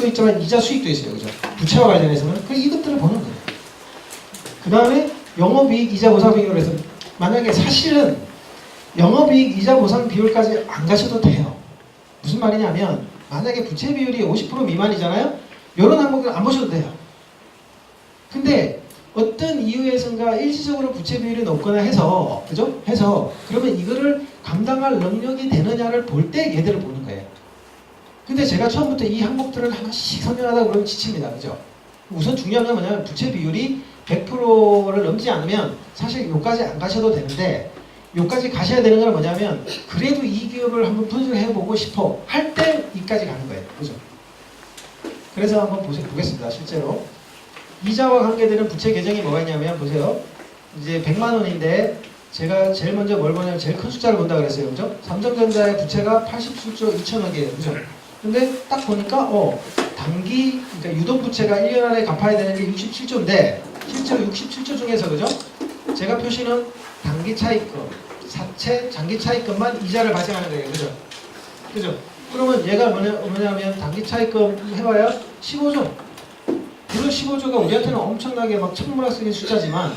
이자율도 있지만 이자 수익도 있어요. 그죠? 부채와 관련해서는 그 이것들을 보는 거예요. 그 다음에 영업이익 이자 보상 비율을 해서 만약에 사실은 영업이익 이자 보상 비율까지 안 가셔도 돼요. 무슨 말이냐면 만약에 부채 비율이 50% 미만이잖아요. 이런 항목을 안 보셔도 돼요. 근데 어떤 이유에선가 일시적으로 부채 비율이 높거나 해서 그죠? 해서 그러면 이거를 감당할 능력이 되느냐를 볼 때 얘들을 보는 거예요. 근데 제가 처음부터 이 항목들을 하나씩 설명하다 보면 지칩니다. 그죠? 우선 중요한 건 뭐냐면 부채 비율이 100%를 넘지 않으면 사실 요까지 안 가셔도 되는데 요까지 가셔야 되는 건 뭐냐면 그래도 이 기업을 한번 분석을 해보고 싶어 할 때 이까지 가는 거예요. 그죠? 그래서 한번 보세, 보겠습니다. 실제로 이자와 관계되는 부채 계정이 뭐가 있냐면 보세요. 이제 100만 원인데 제가 제일 먼저 뭘 보냐면 제일 큰 숫자를 본다 그랬어요. 그죠? 삼성전자의 부채가 87조 2천억이에요. 그죠? 근데 딱 보니까 어 단기 그러니까 유동 부채가 1년 안에 갚아야 되는 게 67조인데 실제로 67조 중에서 그죠? 제가 표시는 단기 차입금, 사채, 장기 차입금만 이자를 발생하는 거예요. 그죠? 그죠? 그러면 얘가 뭐냐, 뭐냐면 단기 차입금 해봐야 15조. 물론 15조가 우리한테는 엄청나게 막 천문학적인 숫자지만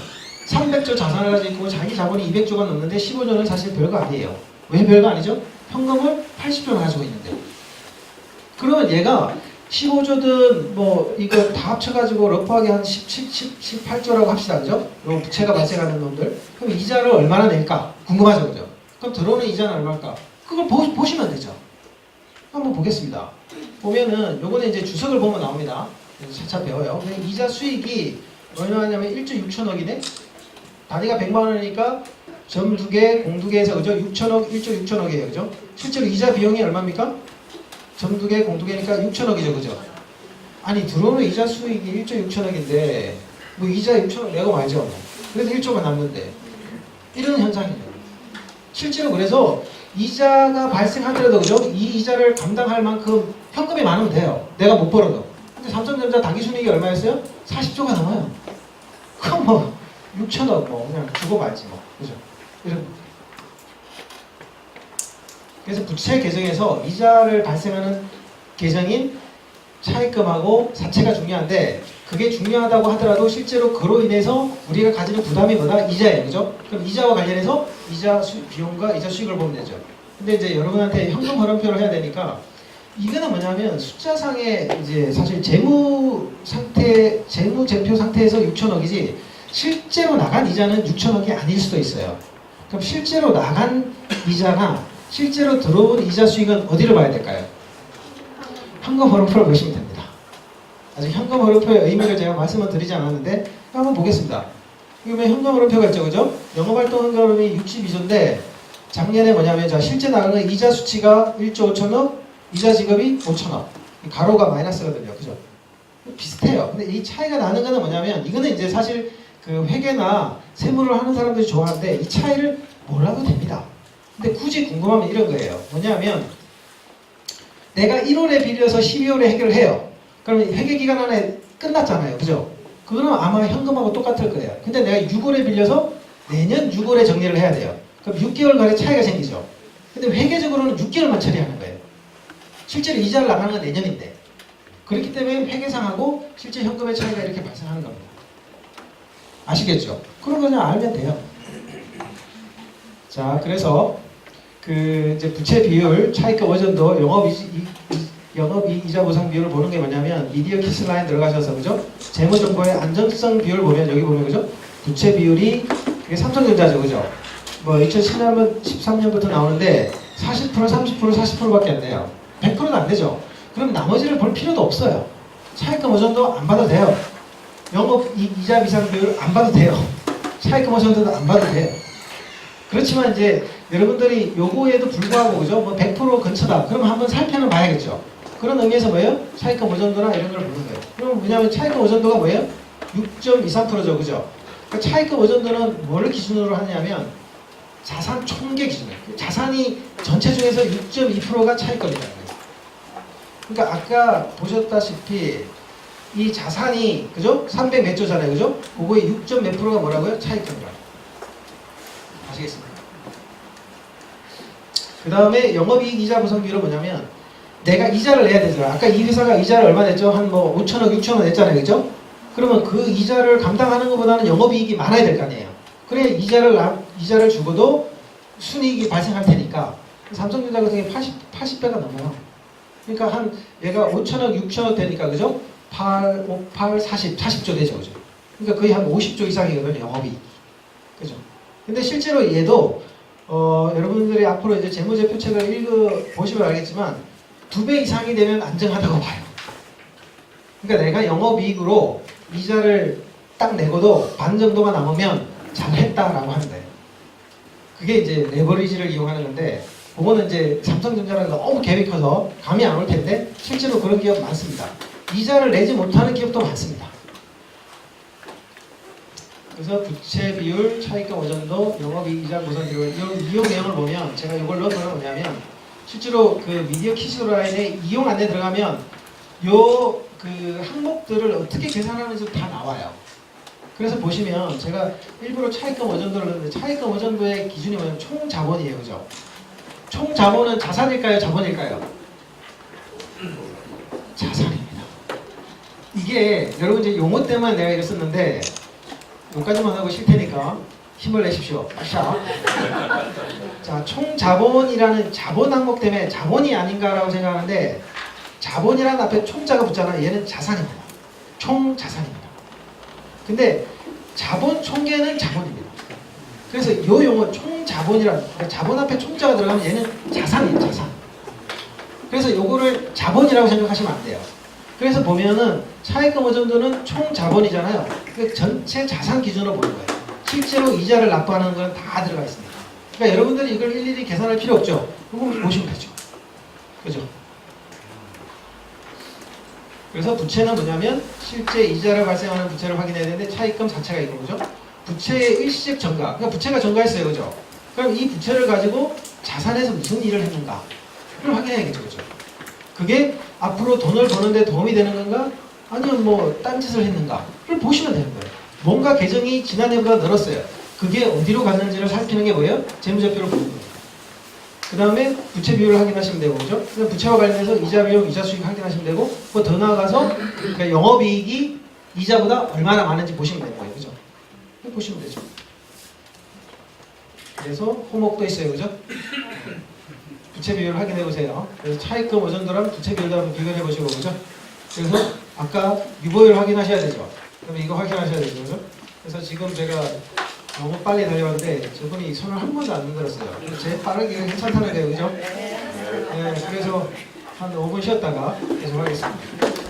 300조 자산을 가지고 있고 자기 자본이 200조가 넘는데 15조는 사실 별거 아니에요. 왜 별거 아니죠? 현금을 80조나 가지고 있는데. 그러면 얘가 15조든 뭐 이거 다 합쳐가지고 러프하게 한 17, 10, 18조라고 합시다. 그죠? 요 부채가 발생하는 놈들. 그럼 이자를 얼마나 낼까? 궁금하죠. 그죠? 그럼 들어오는 이자는 얼마일까? 그걸 보, 보시면 되죠. 한번 보겠습니다. 보면은 요거는 이제 주석을 보면 나옵니다. 차차 배워요. 이자 수익이 얼마냐면 1조 6천억이네? 단위가 100만 원이니까 점두 개, 공두 개에서 그죠? 6천억, 1조 6천억이에요. 그죠? 실제로 이자 비용이 얼마입니까? 점두 개, 공두 개니까 6천억이죠. 그죠? 아니 들어오는 이자 수익이 1조 6천억인데 뭐 이자 6천억 내고 말죠. 그래도 1조가 남는데 이런 현상이죠. 실제로 그래서 이자가 발생하더라도 그죠? 이 이자를 감당할 만큼 현금이 많으면 돼요. 내가 못 벌어도. 근데 삼성전자 단기 순이익이 얼마였어요? 40조가 넘어요. 그럼 뭐 6천억 뭐 그냥 주고 말지 뭐 그죠? 이런 그래서 부채 계정에서 이자를 발생하는 계정인 차입금하고 사채가 중요한데 그게 중요하다고 하더라도 실제로 그로 인해서 우리가 가지는 부담이 뭐다? 이자예요. 그죠? 그럼 이자와 관련해서 이자 수, 비용과 이자 수익을 보면 되죠. 근데 이제 여러분한테 현금 흐름표를 해야 되니까 이거는 뭐냐면 숫자상의 이제 사실 재무 상태, 재무 제표 상태에서 6천억이지 실제로 나간 이자는 6천억이 아닐 수도 있어요. 그럼 실제로 나간 이자나 실제로 들어온 이자 수익은 어디를 봐야 될까요? 현금 흐름표를 보시면 됩니다. 아직 현금 흐름표의 의미를 제가 말씀을 드리지 않았는데 한번 보겠습니다. 이게 현금 흐름표가 있죠, 그죠? 영업활동 현금 흐름이 62조인데 작년에 뭐냐면 자 실제 나가는 이자 수치가 1조 5천억, 이자 지급이 5천억. 가로가 마이너스거든요, 그죠? 비슷해요. 근데 이 차이가 나는 거는 뭐냐면 이거는 이제 사실 그 회계나 세무를 하는 사람들이 좋아하는데 이 차이를 몰라도 됩니다. 근데 굳이 궁금하면 이런 거예요. 뭐냐면 내가 1월에 빌려서 12월에 해결을 해요. 그러면 회계 기간 안에 끝났잖아요. 그죠? 그거는 아마 현금하고 똑같을 거예요. 근데 내가 6월에 빌려서 내년 6월에 정리를 해야 돼요. 그럼 6개월간의 차이가 생기죠. 근데 회계적으로는 6개월만 처리하는 거예요. 실제로 이자를 나가는 건 내년인데. 그렇기 때문에 회계상하고 실제 현금의 차이가 이렇게 발생하는 겁니다. 아시겠죠? 그런 거 그냥 알면 돼요. 자, 그래서 그 이제 부채 비율, 차익과 원전도 영업 이자, 영업 이자 보상 비율을 보는 게 뭐냐면 미디어 키스 라인 들어가셔서 그죠? 재무 정보의 안정성 비율 보면 여기 보면 그죠? 부채 비율이 그게 삼성전자죠, 그죠? 뭐 2010년, 13년부터 나오는데 40%, 30%, 40%밖에 안 돼요. 100%도 안 되죠. 그럼 나머지를 볼 필요도 없어요. 차익금 원전도 안 봐도 돼요. 영업 이- 이자 비상 비율 안 봐도 돼요. 차익금 원전도 안 봐도 돼요. 그렇지만 이제 여러분들이 요거에도 불구하고 그죠? 뭐 100% 근처다. 그럼 한번 살펴는 봐야겠죠. 그런 의미에서 뭐예요? 차익금 오전도나 이런 걸 보는 거예요. 그럼 뭐냐면 차익금 오전도가 뭐예요? 6.23%죠. 그죠? 그 차익금 오전도는 뭐를 기준으로 하냐면 자산 총계 기준이에요. 그 자산이 전체 중에서 6.2%가 차익금이라는 거예요. 그러니까 아까 보셨다시피 이 자산이 그죠? 300 몇 조잖아요. 그죠? 그거의 6. 몇 프로가 뭐라고요? 차익금이라고. 아시겠습니까? 그 다음에 영업이익 이자 보상 비율은 뭐냐면 내가 이자를 내야 되잖아. 아까 이 회사가 이자를 얼마 냈죠? 한 뭐 5천억, 6천억 냈잖아요. 그죠? 그러면 그 이자를 감당하는 것보다는 영업이익이 많아야 될 거 아니에요. 그래 이자를 남- 이자를 주고도 순이익이 발생할 테니까 삼성전자 같은 경우에 80, 80배가 넘어요. 그러니까 한 얘가 5천억, 6천억 되니까 그죠? 8, 5, 8, 40, 40조 되죠. 그죠? 그러니까 거의 한 50조 이상이거든요. 영업이익. 그죠? 근데 실제로 얘도 어, 여러분들이 앞으로 이제 재무제표 책을 읽어 보시면 알겠지만 두 배 이상이 되면 안정하다고 봐요. 그러니까 내가 영업이익으로 이자를 딱 내고도 반 정도가 남으면 잘했다라고 하는데 그게 이제 레버리지를 이용하는 건데 그거는 이제 삼성전자랑 너무 갭이 커서 감이 안 올 텐데 실제로 그런 기업 많습니다. 이자를 내지 못하는 기업도 많습니다. 그래서 부채 비율, 차익과 오전도, 영업이익 이자 보상 비율 이, 이용 내용을 보면 제가 이걸 넣은 거는 뭐냐면 실제로 그 미디어 키즈 라인에 이용 안에 들어가면 요 그 항목들을 어떻게 계산하는지 다 나와요. 그래서 보시면 제가 일부러 차익금 오전도를 넣었는데 차익금 오전도의 기준이 뭐냐면 총 자본이에요, 그죠? 총 자본은 자산일까요, 자본일까요? 자산입니다. 이게 여러분 이제 용어 때문에 내가 이거 썼는데 여기까지만 하고 쉴 테니까 힘을 내십시오. 아샤. 자, 총 자본이라는 자본 항목 때문에 자본이 아닌가라고 생각하는데 자본이라는 앞에 총자가 붙잖아요. 얘는 자산입니다. 총 자산입니다. 근데 자본 총계는 자본입니다. 그래서 이 용어 총 자본이라는 그러니까 자본 앞에 총자가 들어가면 얘는 자산이에요. 자산. 그래서 요거를 자본이라고 생각하시면 안 돼요. 그래서 보면은 차익금 어정도는 총 자본이잖아요. 그 전체 자산 기준으로 보는 거예요. 실제로 이자를 납부하는 건 다 들어가 있습니다. 그러니까 여러분들이 이걸 일일이 계산할 필요 없죠. 그거 보시면 되죠. 그죠? 그래서 부채는 뭐냐면 실제 이자를 발생하는 부채를 확인해야 되는데 차익금 자체가 있는 거죠. 부채의 일시적 증가. 그러니까 부채가 증가했어요. 그죠? 그럼 이 부채를 가지고 자산에서 무슨 일을 했는가? 를 확인해야겠죠. 그죠? 그게 앞으로 돈을 버는데 도움이 되는 건가? 아니면 뭐 딴짓을 했는가?를 보시면 되는 거예요. 뭔가 계정이 지난해보다 늘었어요. 그게 어디로 갔는지를 살피는 게 뭐예요? 재무제표를 보는 거예요. 그 다음에 부채 비율을 확인하시면 되고, 그죠? 부채와 관련해서 이자 비용, 이자 수익 확인하시면 되고, 그거 더 나아가서 그러니까 영업이익이 이자보다 얼마나 많은지 보시면 되는 거예요. 그죠? 보시면 되죠. 그래서 호목도 있어요. 그죠? 부채 비율 확인해 보세요. 그래서 차익금 오전도랑 부채 비율도 한번 비교해 보시고 그죠? 그래서 아까 유보율 확인하셔야 되죠. 그다음에 이거 확인하셔야 되죠. 그죠? 그래서 지금 제가 너무 빨리 달려왔는데 저분이 손을 한 번도 안 흔들었어요. 제 빠르게 괜찮다는 거예요. 그죠? 네, 그래서 한 5분 쉬었다가 계속 하겠습니다.